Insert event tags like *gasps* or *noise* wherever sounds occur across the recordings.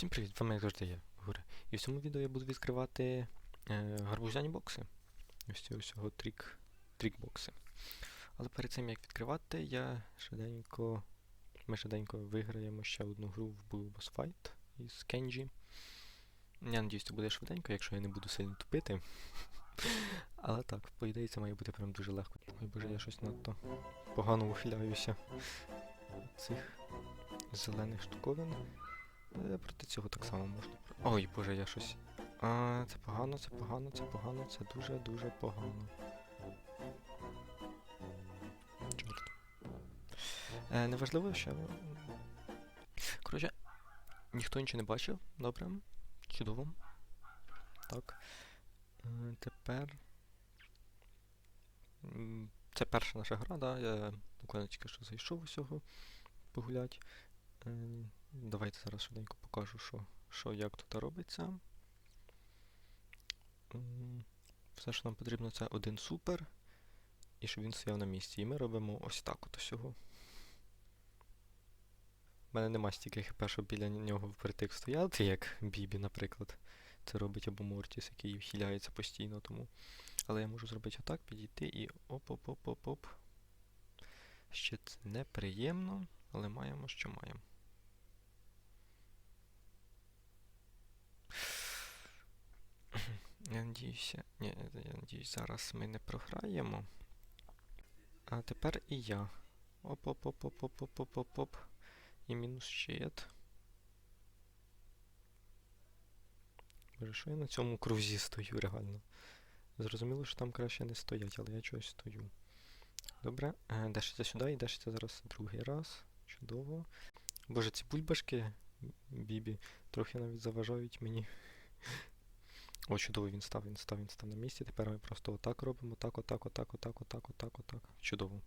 Всім привіт, з вами як завжди я, Гура. І в цьому відео я буду відкривати е, гарбузяні бокси. Ось цього всього трік, трік-бокси. Але перед цим як відкривати, я швиденько. Ми швиденько виграємо ще одну гру в Blue Boss Fight із Кенджі. Я надіюсь, це буде швиденько, якщо я не буду сильно тупити. *laughs* Але так, по ідеї це має бути прям дуже легко. Ой боже, я щось надто погано ухиляюся цих зелених штуковин. Е, Проти цього так само можна. Ой, боже, я щось. А, це погано, це погано, це погано, це дуже-дуже погано. Чорт. Е, неважливо, що. Коротше, ніхто нічого не бачив. Добре. Чудово. Так. Е, тепер. Це перша наша гра, да? Я буквально тільки що зайшов усього погулять. Е, Давайте зараз швиденько покажу, що, що як тут робиться. Все, що нам потрібно, це один супер. І щоб він стояв на місці. І ми робимо ось так от усього. У мене нема стільки хп, щоб біля нього впритик стояти, як Бібі, наприклад. Це робить або Мортіс, який вхиляється постійно тому. Але я можу зробити отак, підійти і оп-оп-оп-оп-оп. Ще це неприємно, але маємо, що маємо. Я надіюся. Ні, я надіюсь, зараз ми не програємо. А тепер і я. оп оп оп оп оп оп оп оп оп І мінус щит. Боже, що я на цьому крузі стою реально? Зрозуміло, що там краще не стоять, але я чогось стою. Добре, е, дешиться сюди і дешиться зараз другий раз. Чудово. Боже, ці бульбашки, Бібі, трохи навіть заважають мені. О, чудово, він став, він став, він став на місці. Тепер ми просто отак робимо, отак, отак, отак, отак, отак, отак, отак. Чудово.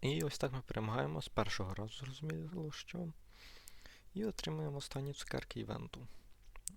І ось так ми перемагаємо з першого разу, зрозуміло, що. І отримуємо останні цукерки івенту.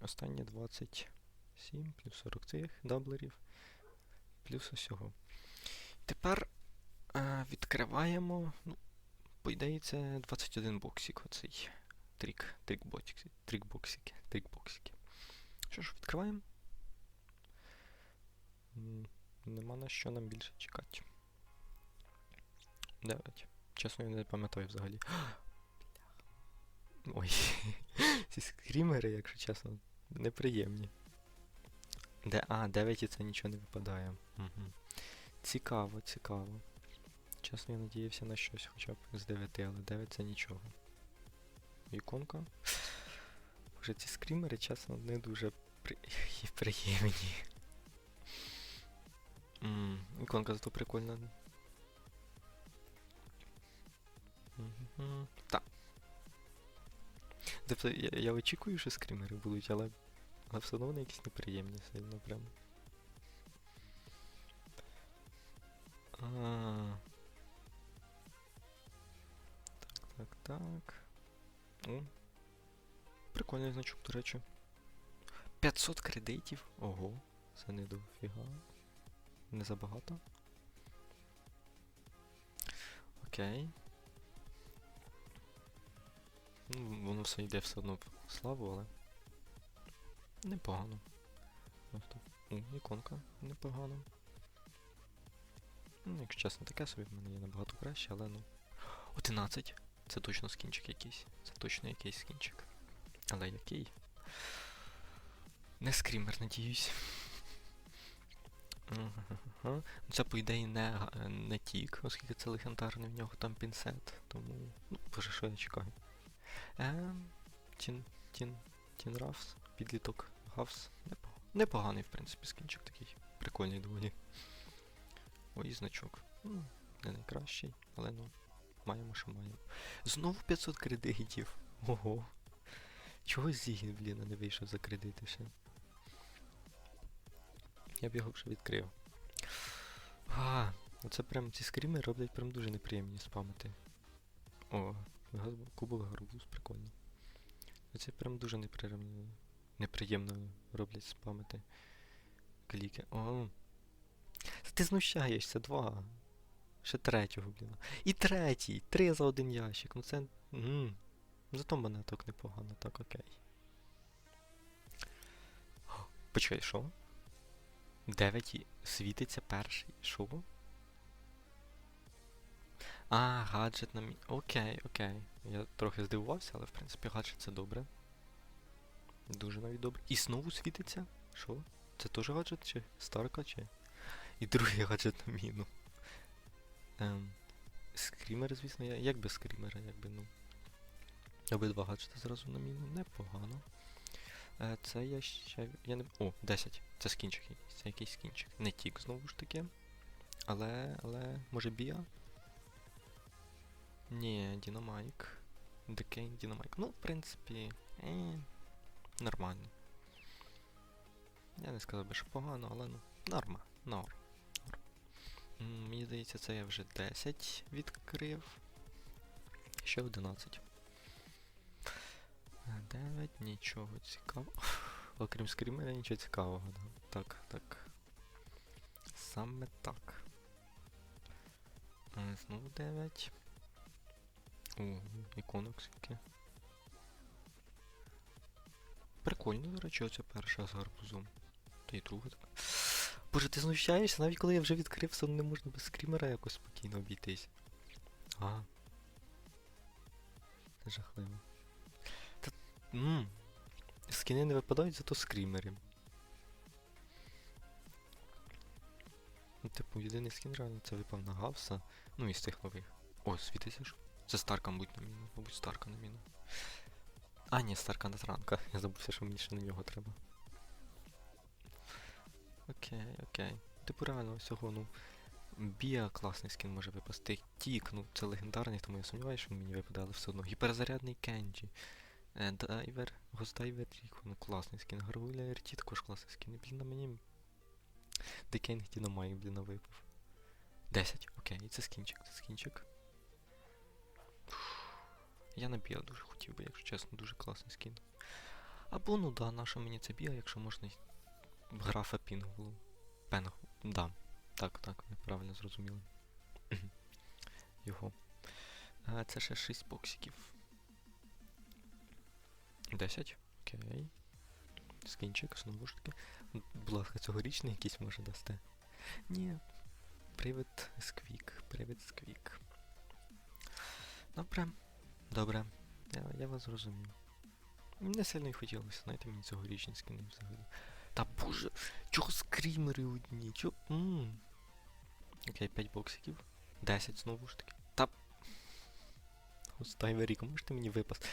Останні 27 плюс 40 цих даблерів, плюс усього. Тепер е, відкриваємо. Ну, по ідеї, це 21 боксик, оцей трік, трік-боксики, трік-боксики, трік-боксики. Що ж, відкриваємо. Нема на що нам більше чекати. Дев'ять. Чесно, я не пам'ятаю взагалі. *gasps* Ой, *laughs* ці скрімери, якщо чесно, неприємні. Де, а, 9 і це нічого не випадає. Угу. Цікаво, цікаво. Чесно, я надіявся на щось хоча б з 9, але 9 це нічого. Іконка. Боже, ці скрімери, чесно, не дуже при... *laughs* приємні. Ммм, іконка зато прикольна. Так. Тобто я, я очікую, що скрімери будуть, але, але все одно вони якісь неприємні сильно прям. А. Так, так, так. Прикольний значок, до речі. 500 кредитів. Ого, це не дофіга. Не забагато. Окей. Ну, воно все йде все одно в славу, але. Непогано. О, іконка, непогано. Ну, якщо чесно, таке собі в мене є набагато краще, але ну. 11. Це точно скінчик якийсь. Це точно якийсь скінчик. Але який? Не скрімер, надіюсь. Це, по ідеї, не, не тік, оскільки це легендарний, в нього там пінсет, тому. Ну, боже, що я чекаю. Ем, Тін. Тін. Тін Рафс, підліток Гавс. Непоганий, в принципі, скінчик такий. Прикольний доволі. Ой, значок. Ну, не найкращий, але ну, маємо, що маємо. Знову 500 кредитів. Ого. Чого Зігін, блін, не вийшов за кредити ще? Я б його вже відкрив. А, оце прям ці скріми роблять прям дуже неприємні спамити. О, кубок гарбуз, прикольно. Оце прям дуже неприємно, неприємно роблять спамити кліки. О. Ти знущаєшся, два. Ще третього, блін. І третій! Три за один ящик. Ну це. м Зато монеток непогано, так окей. Почекай, що? 9 світиться перший. Що? А, гаджет на мі. Окей, окей. Я трохи здивувався, але в принципі гаджет це добре. Дуже навіть добре. І знову світиться? Що? Це теж гаджет чи старка чи? І другий гаджет на міну. Ем, скрімер, звісно, я. Як без скрімера, якби, ну. Обидва гаджети зразу на міну. Непогано. Е, це я ще. Я не. О, 10. Це скінчик. Це якийсь скінчик. Не тік знову ж таки. Але. але. Може біа? Ні, Дінамайк. Декейн Дінамайк. Ну, в принципі. Е, нормально. Я не сказав би, що погано, але ну. Норма. Норм. Норм. Мені здається, це я вже 10 відкрив. Ще 11. 9, нічого цікавого. *laughs* Окрім скрімера, нічого цікавого. Так, так. Саме так. Е, Знову 9. Ого, іконок скільки. Прикольно, до речі, оця перша з гарбузом. Та й друга така. Боже, ти знущаєшся, навіть коли я вже відкрив, все не можна без скрімера якось спокійно обійтись. А. Жахливо. Ммм. Скіни не випадають, зато скрімери. Ну, типу, єдиний скін реально це випав на Гавса. Ну, із тих нових. О, світиться ж. Це Старка, мабуть, на міну. Мабуть, Старка на міну. А, ні, Старка на транка. Я забувся, що мені ще на нього треба. Окей, окей. Типу реально всього, ну. Біа класний скін може випасти. Тік, ну це легендарний, тому я сумніваюся, що він мені випадає, але все одно. Гіперзарядний Кенджі. Е, Дайвер, Гостайвер Ріко, ну класний скін. Гаргуля РТ також класний скін. Блін, на мені. Декенг Дінамайк, блін, випав. 10, окей, і це скінчик, це скінчик. Я на біа дуже хотів би, якщо чесно, дуже класний скін. Або ну да, наша мені це біа, якщо можна графа пінгу. Пенгу. Да. Так, так, ви правильно зрозуміли. Його. А, це ще 6 боксиків. 10. Окей. Скінчик, знову ж таки. Будь ласка, цьогорічний якийсь може дасте. Ні. Привид сквік. Привид сквік. Добре. Добре. Я, я вас зрозумів. Не сильно й хотілося, знаєте, мені цьогорічні скини взагалі. Та боже, чого скрімери одні? Чо. Ммм. Окей, 5 боксиків. 10 знову ж таки. Та. Густай Веріко, можете мені випасти?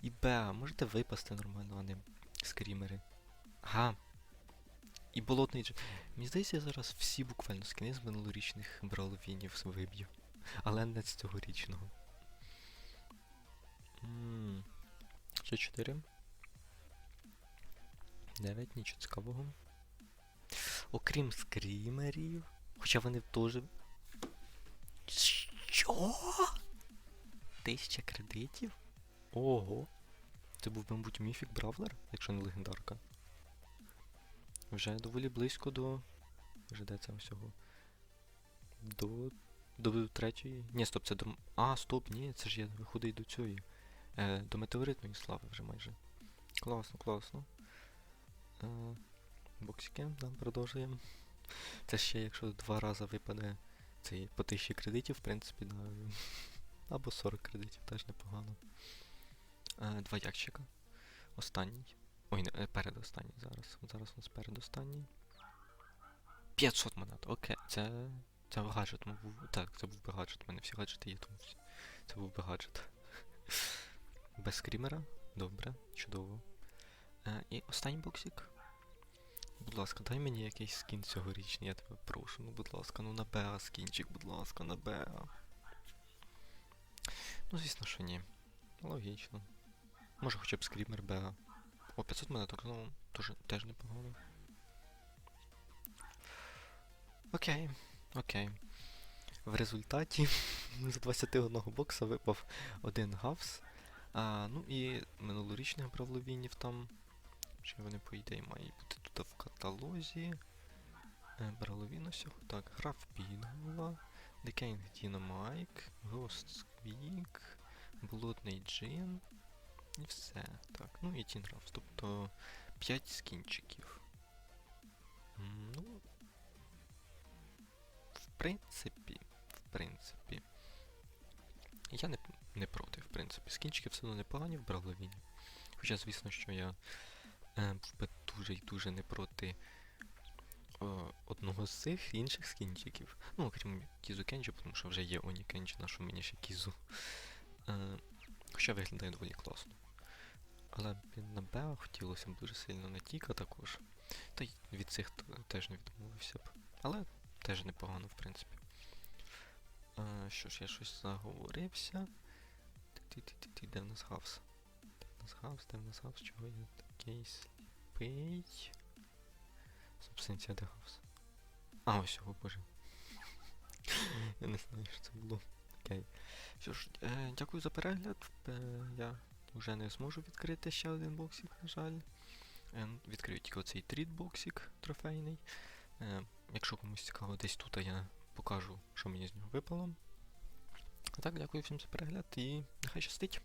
І Беа, можете випасти нормально, а не скрімери. Ага. І болотний дж. Мені здається, я зараз всі буквально скини з минулорічних браловінів виб'ю. Але не з цьогорічного. Ммм. Ще 4. 9, нічого цікавого. Окрім скрімерів. Хоча вони теж. Що? Тисяча кредитів? Ого. Це був, мабуть, міфік Бравлер, якщо не легендарка. Вже доволі близько до. Вже де це всього? До. До третьої. Ні, стоп, це до. А, стоп, ні, це ж я виходить до цієї. Е, до метеоритної слави вже майже. Класно, класно. Е, боксики, да, продовжуємо. Це ще, якщо два рази випаде цей по 1000 кредитів, в принципі, да, або 40 кредитів, теж непогано. Е, два ящика. Останній. Ой, не, е, передостанній зараз. Зараз у нас передостанній. 500 монет, окей. Це. Це гаджет, був. Так, це був би гаджет. У мене всі гаджети є, тому це був би гаджет. *laughs* Без скрімера. Добре, чудово. Е, і останній боксик. Будь ласка, дай мені якийсь скін цьогорічний, я тебе прошу. Ну, будь ласка, ну на Беа скінчик, будь ласка, на Беа. Ну, звісно, що ні. Логічно. Може хоча б скрімер Беа. О, 500 монеток знову теж, непогано. Окей, окей. В результаті *laughs* з 21 бокса випав один гавс. А, ну і минулорічних бравловінів там. Чи вони, по ідеї, мають бути тут в каталозі. Е, Бравловін усього. Так, граф Пінгова, Декейнг Дінамайк, Гост Сквік, Болотний Джин, І все. Так, ну і Тінрафс. Тобто 5 скінчиків. Ну. В принципі, в принципі. Я не, не проти, в принципі. Скінчики все одно непогані в Бравловіні. Хоча, звісно, що я е, дуже і дуже не проти е, одного з цих інших скінчиків. Ну, окрім Кізу Кенджі, тому що вже є Оні Кенджі, на що мені ще Кізу. Е, хоча виглядає доволі класно. Але на Беа хотілося б дуже сильно на Тіка також. Та й від цих теж не відмовився б. Але теж непогано, в принципі. Е, що ж, я щось заговорився. Ти-ти-ти-ти, де в нас гавс? Де в нас гавс, де в нас гавс? Чого я такий сліпий? Субстанція де гавс. А, ось, о боже. *laughs* я не знаю, що це було. Окей. Що ж, е, дякую за перегляд. Е, я вже не зможу відкрити ще один боксик, на жаль. Е, відкрию тільки оцей тріт-боксик трофейний. Е, якщо комусь цікаво, десь тут я покажу, що мені з нього випало. А так, дякую всім за перегляд і нехай щастить.